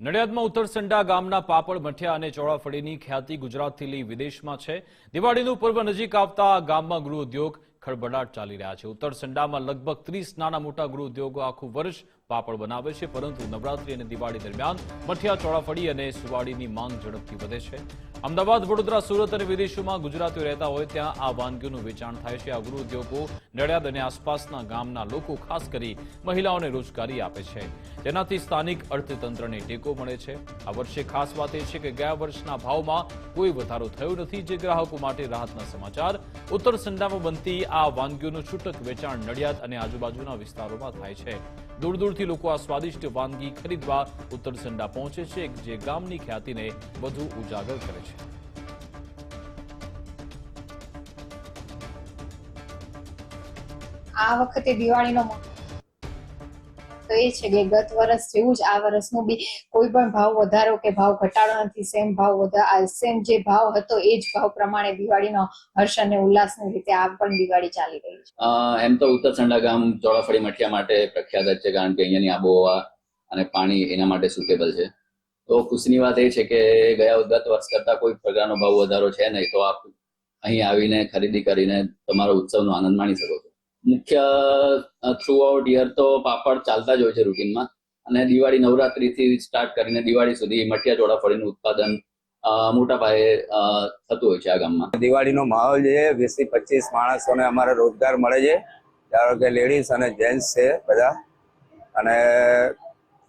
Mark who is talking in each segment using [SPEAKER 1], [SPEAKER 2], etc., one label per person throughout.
[SPEAKER 1] નડિયાદમાં ઉત્તરસંડા ગામના પાપડ મઠિયા અને ચોળાફળીની ખ્યાતિ ગુજરાતથી લઈ વિદેશમાં છે. દિવાળીનું પર્વ નજીક આવતા ગામમાં ગૃહ ઉદ્યોગ ખળભળાટ ચાલી રહ્યા છે. ઉત્તરસંડામાં લગભગ ત્રીસ નાના મોટા ગૃહ ઉદ્યોગો આખું વર્ષ પાપડ બનાવે છે, પરંતુ નવરાત્રી અને દિવાળી દરમિયાન મઠિયા ચોળાફળી અને સુવાડીની માંગ ઝડપથી વધે છે. અમદાવાદ, વડોદરા, સુરત અને વિદેશોમાં ગુજરાતીઓ રહેતા હોય ત્યાં આ વાનગીઓનું વેચાણ થાય છે. આ ગૃહ ઉદ્યોગો નડિયાદ અને આસપાસના ગામના લોકો ખાસ કરી મહિલાઓને રોજગારી આપે છે. જેનાથી સ્થાનિક અર્થતંત્રને ટેકો મળે છે. આ વર્ષે ખાસ વાત એ છે કે ગયા વર્ષના ભાવમાં કોઈ વધારો થયો નથી, જે ગ્રાહકો માટે રાહતના સમાચાર. ઉત્તર સંડામાં બનતી આ વાનગીઓનું છૂટક વેચાણ નડિયાદ અને આજુબાજુના વિસ્તારોમાં થાય છે. દૂર દૂરથી લોકો આ સ્વાદિષ્ટ વાનગી ખરીદવા ઉત્તરસંડા પહોંચે છે, જે ગામની ખ્યાતિને વધુ ઉજાગર કરે છે.
[SPEAKER 2] આ વખતે દિવાળીનો તો એ છે કે ગત વર્ષ જેવું જ આ વર્ષનું બી કોઈ પણ ભાવ વધારો કે ભાવ ઘટાડો નથી સેમ ભાવ વધારો સેમ જે ભાવ હતો એ જ ભાવ પ્રમાણે દિવાળીનો હર્ષ અને ઉલ્લાસની રીતે આ પણ દિવાળી ચાલી રહી છે.
[SPEAKER 3] એમ તો ઉત્તરસંડા ગામ ચોળાફળી મઠિયા માટે પ્રખ્યાત છે કારણ કે અહીંયાની આબોહવા અને પાણી એના માટે સુટેબલ છે. તો ખુશીની વાત એ છે કે ગયા ગત વર્ષ કરતા કોઈ પ્રકારનો ભાવ વધારો છે નહીં, તો આપ અહીં આવીને ખરીદી કરીને તમારો ઉત્સવનો આનંદ માણી શકો છો. મુખ્ય થ્રુ આઉટ યર તો પાપડ ચાલતા જ હોય છે રૂટીનમાં અને દિવાળી નવરાત્રીથી સ્ટાર્ટ કરીને દિવાળી સુધી મઠિયા ચોળાફળીનું ઉત્પાદન મોટા પાયે થતું હોય છે આ ગામમાં.
[SPEAKER 4] દિવાળીનો માહોલ છે વીસથી પચીસ માણસોને અમારે રોજગાર મળે છે. ધારો કે લેડીઝ અને જેન્ટ્સ છે બધા. અને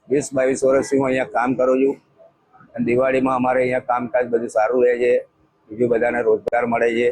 [SPEAKER 4] વીસ બાવીસ વર્ષથી હું અહીંયા કામ કરું છું. દિવાળીમાં અમારે અહીંયા કામકાજ બધું સારું રહે છે. બીજું બધાને રોજગાર મળે છે.